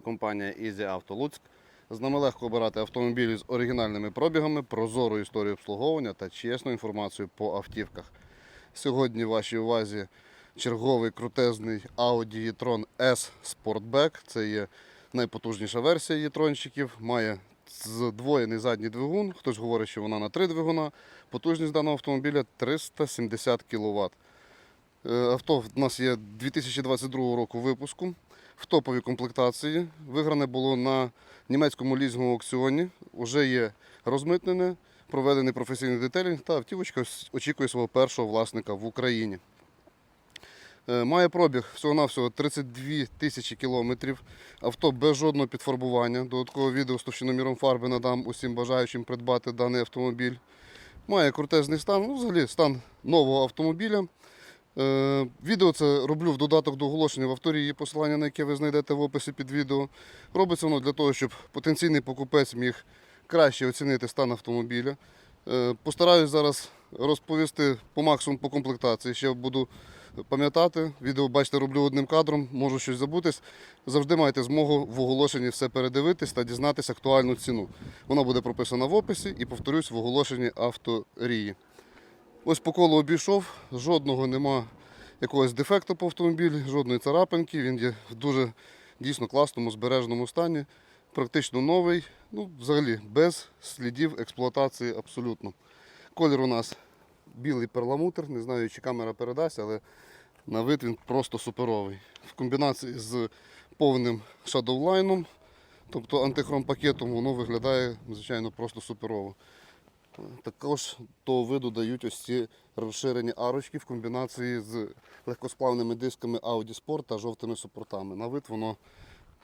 компанія Easy Auto Луцьк. З нами легко обирати автомобілі з оригінальними пробігами, прозорою історією обслуговування та чесною інформацією по автівках. Сьогодні в вашій увазі черговий крутезний Audi e-tron S Sportback. Це є найпотужніша версія e-tronчиків. Має здвоєний задній двигун. Хтось говорить, що вона на три двигуна. Потужність даного автомобіля 370 кВт. Е, Авто в нас є 2022 року випуску в топовій комплектації. Вигране було на німецькому лізинговому аукціоні. Уже є розмитнене, проведений професійний детелінг та автівочка очікує свого першого власника в Україні. Е, Має пробіг всього-навсього 32 тисячі кілометрів. Авто без жодного підфарбування. Додаткове відео з товщиноміром фарби надам усім бажаючим придбати даний автомобіль. Має крутезний стан, ну, взагалі стан нового автомобіля. Е, відео це роблю в додаток до оголошення в авторії, посилання на яке ви знайдете в описі під відео. Робиться воно для того, щоб потенційний покупець міг краще оцінити стан автомобіля. Е, постараюсь зараз розповісти по максимуму по комплектації. Ще буду пам'ятати. Відео, бачите, роблю одним кадром, можу щось забутись. Завжди маєте змогу в оголошенні все передивитись та дізнатися актуальну ціну. Вона буде прописана в описі і повторюсь в оголошенні авторії. Ось по колу обійшов, жодного нема якогось дефекту по автомобілі, жодної царапинки. Він є в дуже дійсно класному збереженому стані, практично новий, ну, взагалі без слідів експлуатації абсолютно. Колір у нас білий перламутр, не знаю, чи камера передасть, але на вид він просто суперовий. В комбінації з повним шадовлайном, тобто антихром пакетом, воно виглядає, звичайно, просто суперово. Також того виду дають ось ці розширені арочки в комбінації з легкосплавними дисками Audi Sport та жовтими супортами. На вид воно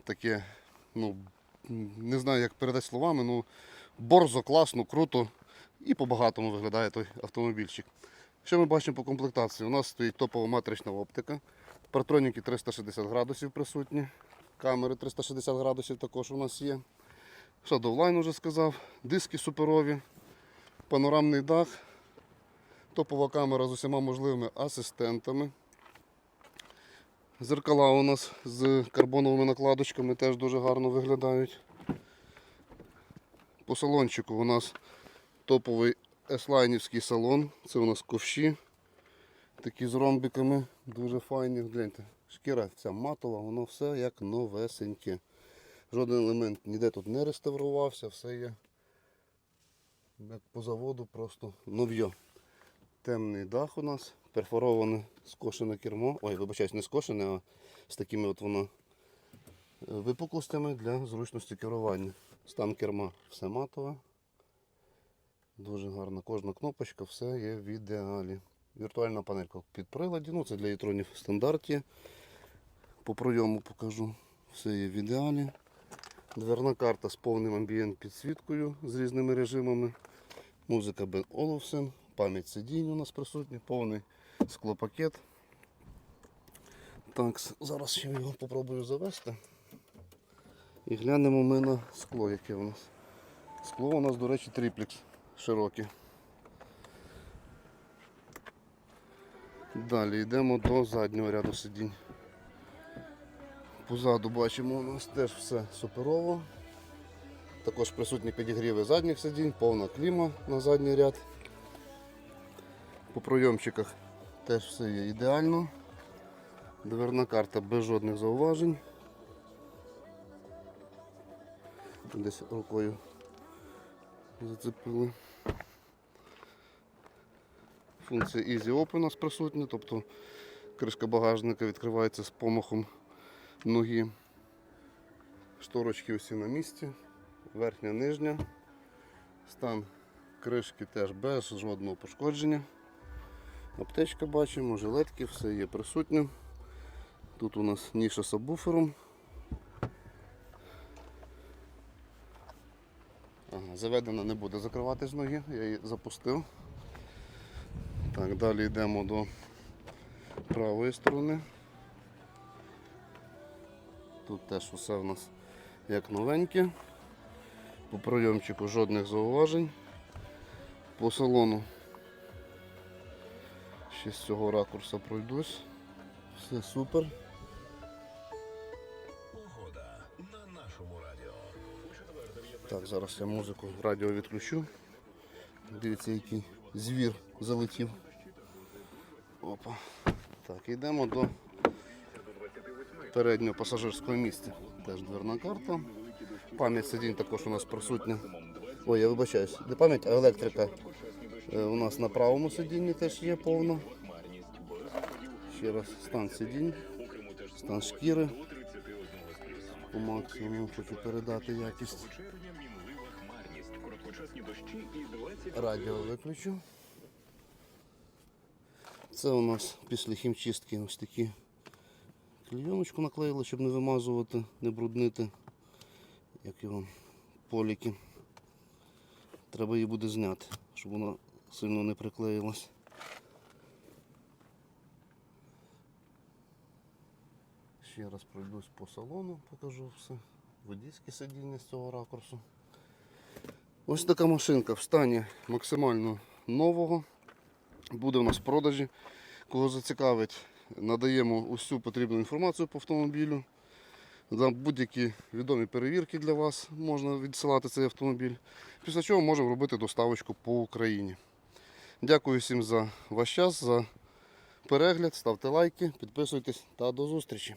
таке, ну, не знаю, як передати словами, ну, борзо, класно, круто і по-багатому виглядає той автомобільчик. Що ми бачимо по комплектації? У нас стоїть топова матрична оптика, партроніки 360 градусів присутні, камери 360 градусів також у нас є. Shadowline вже сказав, диски суперові панорамний дах, топова камера з усіма можливими асистентами. Зеркала у нас з карбоновими накладочками теж дуже гарно виглядають. По салончику у нас топовий еслайнівський салон. Це у нас ковші. Такі з ромбиками, дуже файні. Гляньте, шкіра ця матова, воно все як новесеньке. Жоден елемент ніде тут не реставрувався, все є як по заводу просто нов'є. Темний дах у нас, перфороване скошене кермо. Ой, вибачаюсь, не скошене, а з такими от воно е, випуклостями для зручності керування. Стан керма все матове. Дуже гарно. Кожна кнопочка, все є в ідеалі. Віртуальна панелька під приладі, ну це для ітронів стандарт є. По пройому покажу. Все є в ідеалі. Дверна карта з повним амбієнт підсвіткою з різними режимами. Музика Бен Оловсен, пам'ять сидінь у нас присутня, повний склопакет. Так, зараз ще його попробую завести. І глянемо ми на скло, яке у нас. Скло у нас, до речі, триплекс широке. Далі йдемо до заднього ряду сидінь. Позаду бачимо, у нас теж все суперово. Також присутні підігріви задніх сидінь, повна кліма на задній ряд. По пройомчиках теж все є ідеально. Дверна карта без жодних зауважень. Десь рукою зацепили. Функція Easy Open у нас присутня, тобто кришка багажника відкривається з помахом ноги. Шторочки усі на місці, верхня, нижня. Стан кришки теж без жодного пошкодження. Аптечка бачимо, жилетки, все є присутнє. Тут у нас ніша з сабвуфером. Ага, заведена не буде закривати з ноги, я її запустив. Так, далі йдемо до правої сторони. Тут теж усе в нас як новеньке. По пройомчику жодних зауважень. По салону ще з цього ракурсу пройдусь. Все супер. Погода на нашому Так, зараз я музику радіо відключу. Дивіться, який звір залетів. Опа. Так, йдемо до переднього пасажирського місця. Теж дверна карта. Пам'ять сидінь також у нас присутня. Ой, я вибачаюсь, не пам'ять, а електрика. Е, У нас на правому сидінні теж є повно. Ще раз стан сидінь, стан шкіри. По максимуму хочу передати якість. Радіо виключу. Це у нас після хімчистки ось такі клейоночку наклеїли, щоб не вимазувати, не бруднити. Як його поліки. Треба її буде зняти, щоб вона сильно не приклеїлась. Ще раз пройдусь по салону, покажу все. Водійське сидіння з цього ракурсу. Ось така машинка в стані максимально нового. Буде у нас в продажі. Кого зацікавить, надаємо усю потрібну інформацію по автомобілю. За будь-які відомі перевірки для вас можна відсилати цей автомобіль. Після чого можемо робити доставочку по Україні. Дякую всім за ваш час, за перегляд. Ставте лайки, підписуйтесь та до зустрічі.